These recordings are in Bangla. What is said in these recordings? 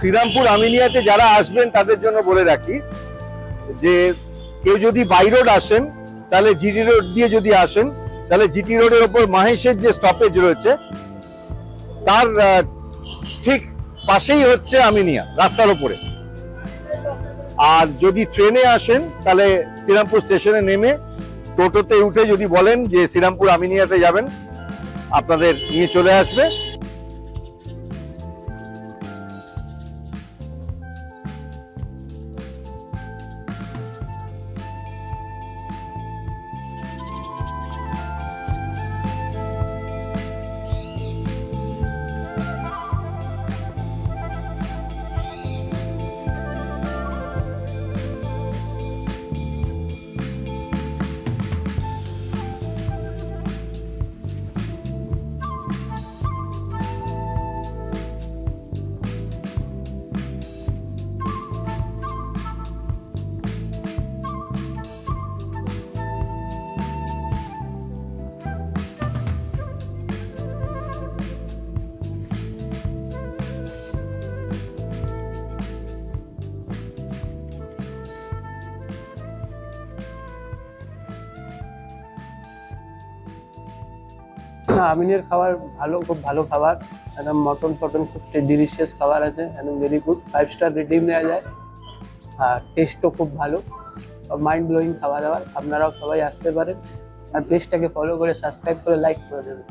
শ্রীরামপুর আমিনিয়াতে যারা আসবেন, তাদের জন্য বলে রাখি যে, কেউ যদি বাই রোড আসেন, তাহলে জিটি রোড দিয়ে যদি আসেন, তাহলে জিটি রোডের ওপর মাহেশের যে স্টপেজ রয়েছে, তার ঠিক পাশেই হচ্ছে আমিনিয়া, রাস্তার ওপরে। আর যদি ট্রেনে আসেন, তাহলে শ্রীরামপুর স্টেশনে নেমে টোটোতে উঠে যদি বলেন যে, শ্রীরামপুর আমিনিয়াতে যাবেন, আপনাদের নিয়ে চলে আসবে। না, আমিনের খাবার ভালো, খুব ভালো খাবার। একদম মটন ফটন খুব ডিলিশিয়াস খাবার আছে। একদম very good five star rating দেওয়া যায়। আর টেস্টও খুব ভালো। মাইন্ড ব্লোয়িং খাবার দাবার আপনারাও সবাই আসতে পারেন। আর পেজটাকে ফলো করে সাবস্ক্রাইব করে লাইক করে দেবেন।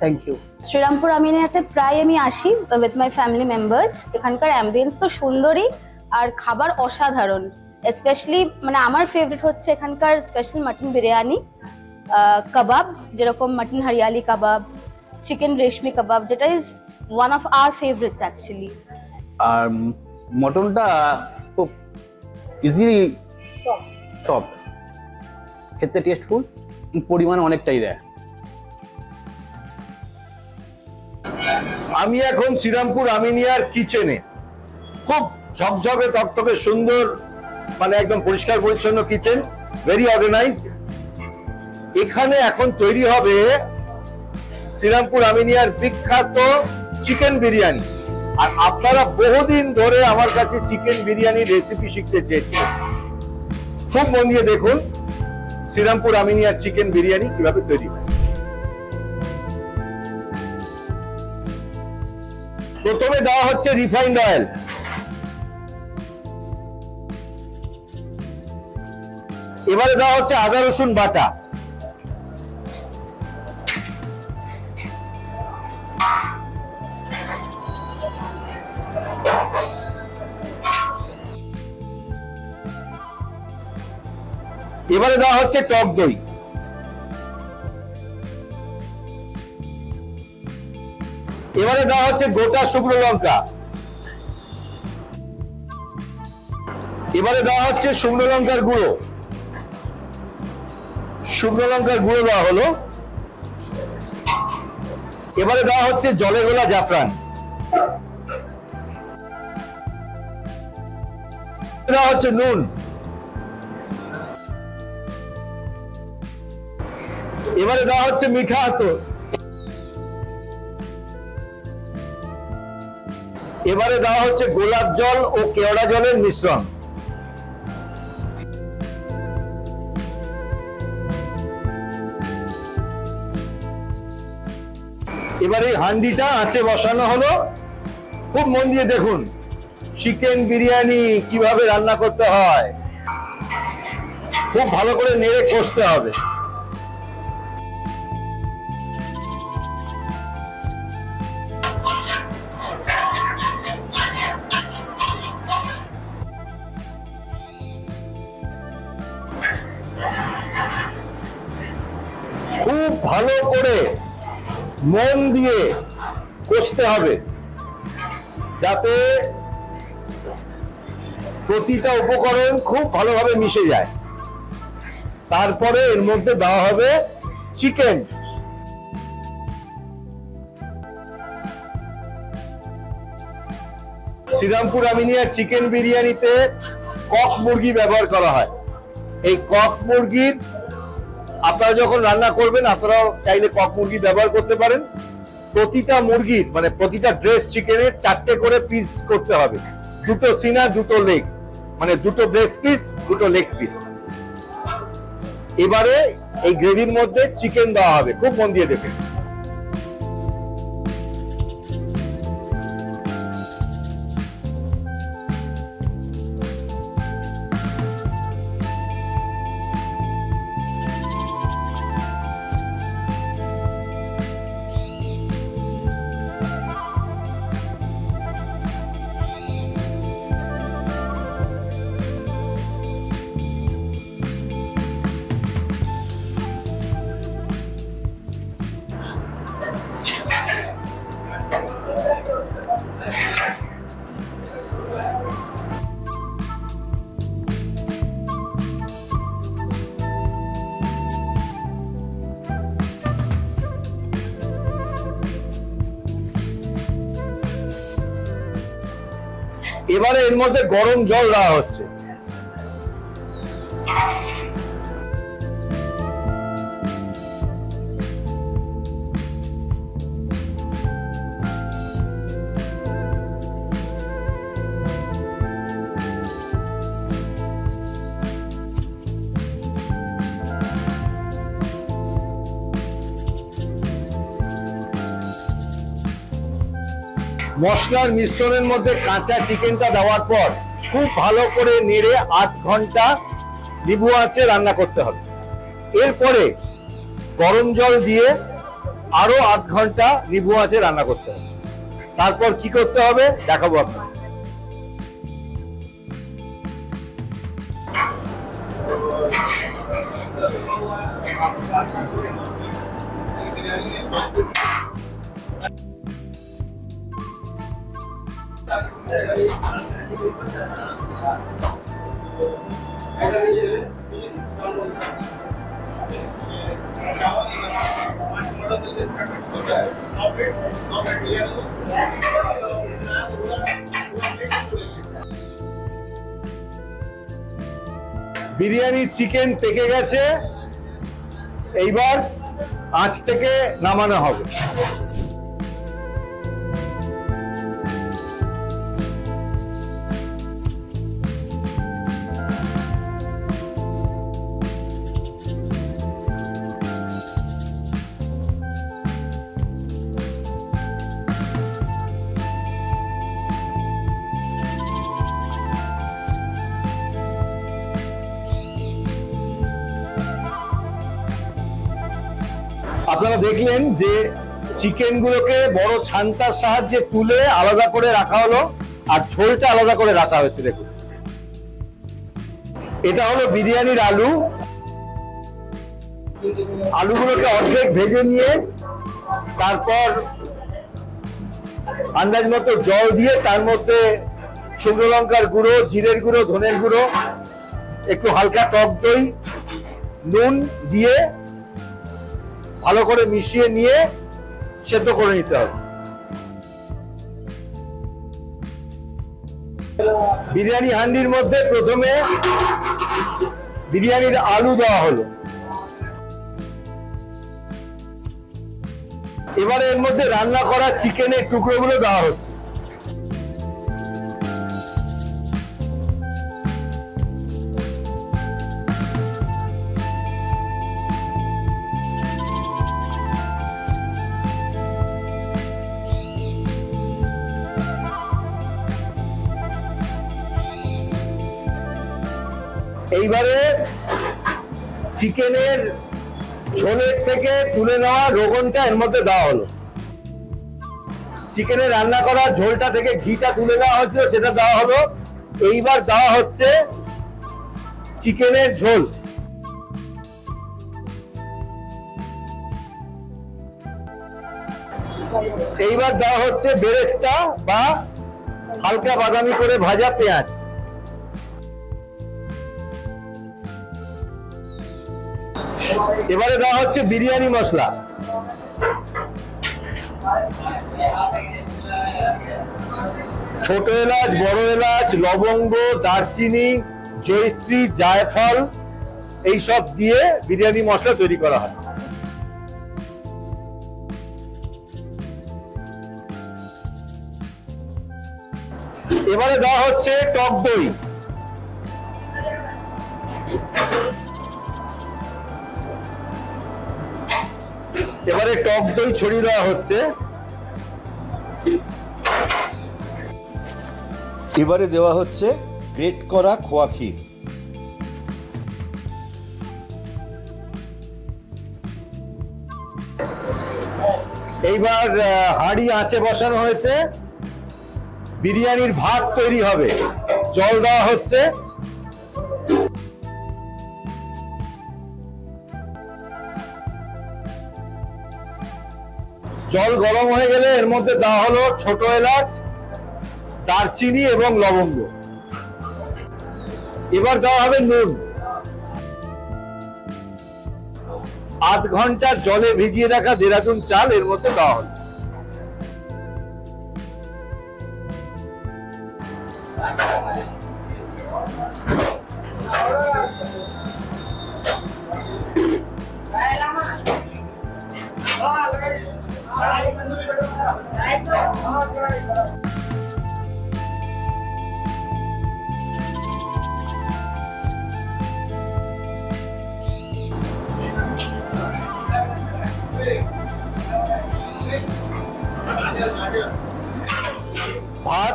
থ্যাংক ইউ শ্রীরামপুর আমিনিয়াতে প্রায় আমি আসি উইথ মাই ফ্যামিলি মেম্বার্স এখানকার অ্যাম্বিয়েন্স তো সুন্দরই, আর খাবার অসাধারণ। স্পেশালি মানে আমার ফেভারিট হচ্ছে এখানকার স্পেশাল মাটন বিরিয়ানি। কাবাবস যেরকম mutton hariyali kebab chicken reshmi kebab যেটা is one of our favourites actually আর মটনটা খুব ইজিলি সফট খেতে টেস্টফুল পরিমাণ অনেকটাই দেয়। আমি এখন শ্রীরামপুর আমিনিয়ার কিচেনে। খুব ঝকঝকে তকতকে সুন্দর মানে একদম পরিষ্কার পরিচ্ছন্ন কিচেন ভেরি অর্গানাইজ এখানে এখন তৈরি হবে শ্রীরামপুর আমিনিয়ার বিখ্যাত চিকেন বিরিয়ানি। আর আপনারা বহুদিন ধরে আমার কাছে চিকেন বিরিয়ানির রেসিপি শিখতে চেয়েছিলেন। খুব মন দিয়ে দেখুন শ্রীরামপুর আমিনিয়ার চিকেন বিরিয়ানি কীভাবে তৈরি হয়। প্রথমে দেওয়া হচ্ছে রিফাইন্ড অয়েল এবারে দেওয়া হচ্ছে আদা রসুন বাটা। এবারে দেওয়া হচ্ছে টক দই। এবারে দেওয়া হচ্ছে গোটা শুকনো লঙ্কা। এবারে দেওয়া হচ্ছে শুকনো লঙ্কার গুঁড়ো। শুকনো লঙ্কার গুঁড়ো দেওয়া হলো। এবারে দেওয়া হচ্ছে জলে গোলা জাফরান। দেওয়া হচ্ছে নুন। এবারে দেওয়া হচ্ছে মিঠা আতর। এবারে দেওয়া হচ্ছে গোলাপ জল ও কেওড়া জলের মিশ্রণ। এবারে এই হান্ডিটা আছে বসানো হলো। খুব মন দিয়ে দেখুন, চিকেন বিরিয়ানি কীভাবে রান্না করতে হয়। খুব ভালো করে নেড়ে কষতে হবে। ভালো করে মন দিয়ে কষতে হবে। যাতে প্রতিটা উপকরণ খুব ভালোভাবে মিশে যায়। তারপরে এর মধ্যে দেওয়া হবে চিকেন। শ্রীরামপুর আমিনিয়া চিকেন বিরিয়ানিতে কক মুরগি ব্যবহার করা হয়। এই কক মুরগির আপনারা যখন রান্না করবেন, আপনারাও চাইলে কক মুরগি ব্যবহার করতে পারেন। প্রতিটা মুরগির মানে প্রতিটা ড্রেস চিকেনের চারটে করে পিস করতে হবে। দুটো সিনা, দুটো লেগ মানে দুটো ব্রেস্ট পিস দুটো লেগ পিস এবারে এই গ্রেভির মধ্যে চিকেন দেওয়া হবে। খুব মন দিয়ে দেখে এবারে এর মধ্যে গরম জল দেওয়া হচ্ছে। মশলার মিশ্রণের মধ্যে কাঁচা চিকেনটা দেওয়ার পর খুব ভালো করে নেড়ে আধ ঘণ্টা নিবু আছে রান্না করতে হবে। এরপরে গরম জল দিয়ে আরও আধ ঘণ্টা নিবু আছে রান্না করতে হবে। তারপর কি করতে হবে দেখাবো আপনার বিরিয়ানি চিকেন পেকে গেছে। এইবার আজ থেকে নামানো হবে। আপনারা দেখলেন যে চিকেন গুলোকে বড় ছান্তার সাহায্যে তুলে আলাদা করে রাখা হলো, আর ঝোলটা আলাদা করে রাখা হয়েছে, দেখুন। এটা হলো বিরিয়ানির আলু। আলুগুলোকে অর্ধেক ভেজে নিয়ে তারপর আন্দাজ মতো জল দিয়ে তার মধ্যে শুকনো লঙ্কার গুঁড়ো, জিরের গুঁড়ো, ধনের গুঁড়ো, একটু হালকা টক দই, নুন দিয়ে ভালো করে মিশিয়ে নিয়ে সেদ্ধ করে নিতে হবে। বিরিয়ানি হান্ডির মধ্যে প্রথমে বিরিয়ানির আলু দেওয়া হলো। এবারে এর মধ্যে রান্না করা চিকেনের টুকরোগুলো দেওয়া হচ্ছে। এইবারে চিকেনের ঝোলের থেকে তুলে নেওয়া রোগনটা এর মধ্যে দেওয়া হলো। চিকেনের রান্না করা ঝোলটা থেকে ঘিটা তুলে নেওয়া হচ্ছিল সেটা দেওয়া হলো। এইবার দেওয়া হচ্ছে চিকেনের ঝোল। এইবার দেওয়া হচ্ছে বেরেস্তা বা হালকা বাদামি করে ভাজা পেঁয়াজ। এবারে দেওয়া হচ্ছে বিরিয়ানি মশলা। ছোট এলাচ, বড় এলাচ, লবঙ্গ, দারচিনি জৈত্রী জায়ফল এইসব দিয়ে বিরিয়ানি মশলা তৈরি করা হয়। এবারে দেওয়া হচ্ছে টক দই। এবারে টক দই ছড়িয়ে দেওয়া হচ্ছে। এবারে দেওয়া হচ্ছে গ্রেট করা খোয়া ক্ষীর। এইবার হাঁড়ি আঁচে বসানো হয়েছে। বিরিয়ানির ভাত তৈরি হবে। জল দেওয়া হচ্ছে। জল গরম হয়ে গেলে এর মধ্যে দেওয়া হলো ছোট এলাচ, দারচিনি এবং লবঙ্গ। এবার দেওয়া হবে নুন। আধ ঘণ্টা জলে ভিজিয়ে রাখা দেরাদুন চাল এর মধ্যে দেওয়া হলো। ভাত,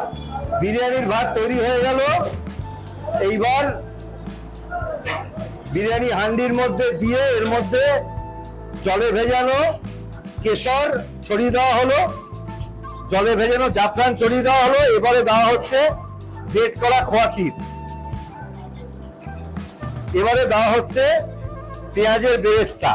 বিরিয়ানির ভাত তৈরি হয়ে গেল। এইবার বিরিয়ানি হান্ডির মধ্যে দিয়ে এর মধ্যে জলে ভেজানো কেশর ছড়িয়ে দেওয়া হলো। জলে ভেজানো জাফরান ছড়িয়ে দেওয়া হলো। এবারে দেওয়া হচ্ছে বেট করা খোয়া ক্ষীর এবারে দেওয়া হচ্ছে পেঁয়াজের বেরেস্তা।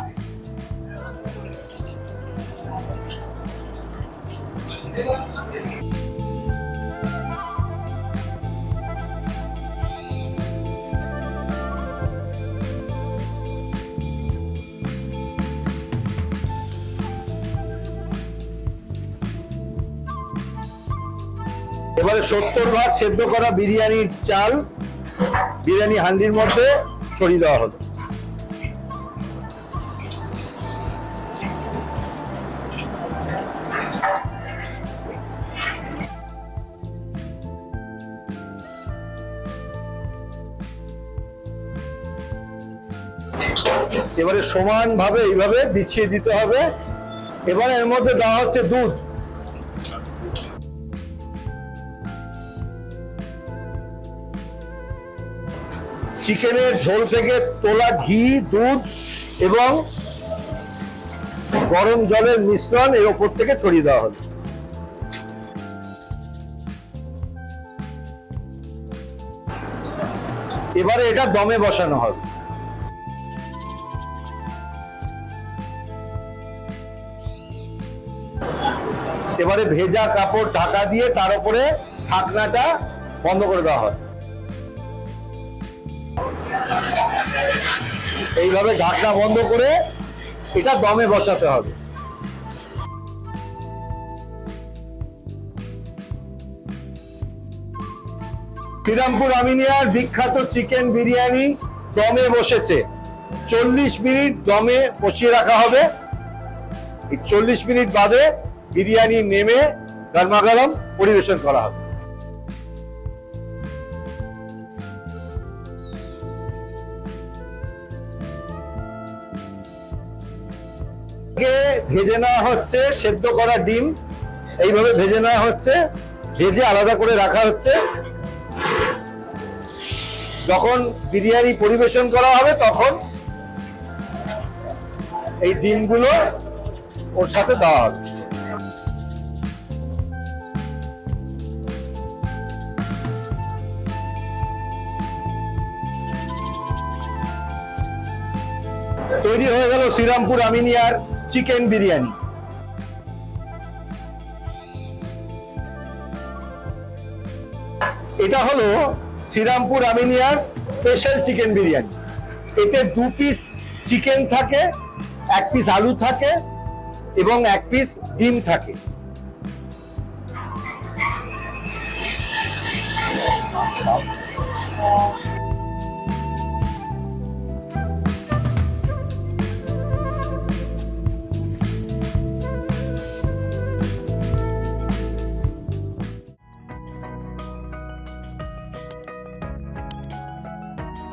এবারে সত্তর ভাগ সেদ্ধ করা বিরিয়ানির চাল, বিরিয়ানি হান্ডির মধ্যে ছড়িয়ে দেওয়া হলো। এবারে সমান ভাবে এইভাবে বিছিয়ে দিতে হবে। এবার এর মধ্যে দেওয়া হচ্ছে দুধ। চিকেনের ঝোল থেকে তোলা ঘি, দুধ এবং গরম জলের মিশ্রণ এর ওপর থেকে ছড়িয়ে দেওয়া হলো। এবারে এটা দমে বসানো হবে। এবারে ভেজা কাপড় ঢাকা দিয়ে তার উপরে ঢাকনাটা বন্ধ করে দেওয়া হয় এইভাবে ঢাকনা বন্ধ করে এটা দমে বসাতে হবে। শ্রীরামপুর আমিনিয়ার বিখ্যাত চিকেন বিরিয়ানি দমে বসেছে। চল্লিশ মিনিট দমে বসিয়ে রাখা হবে। চল্লিশ মিনিট বাদে বিরিয়ানি নেমে গরমা গরম পরিবেশন করা হবে। কে ভেজে নেওয়া হচ্ছে সেদ্ধ করা ডিম। এইভাবে ভেজে নেওয়া হচ্ছে। ভেজে আলাদা করে রাখা হচ্ছে। যখন বিরিয়ানি পরিবেশন করা হবে, তখন এই ডিমগুলো ওর সাথে দেওয়া হবে। তৈরি হয়ে গেল শ্রীরামপুর আমিনিয়ার চিকেন বিরিয়ানি। এটা হলো শ্রীরামপুর আমিনিয়ার স্পেশাল চিকেন বিরিয়ানি। এতে দু পিস চিকেন থাকে, এক পিস আলু থাকে এবং এক পিস ডিম থাকে।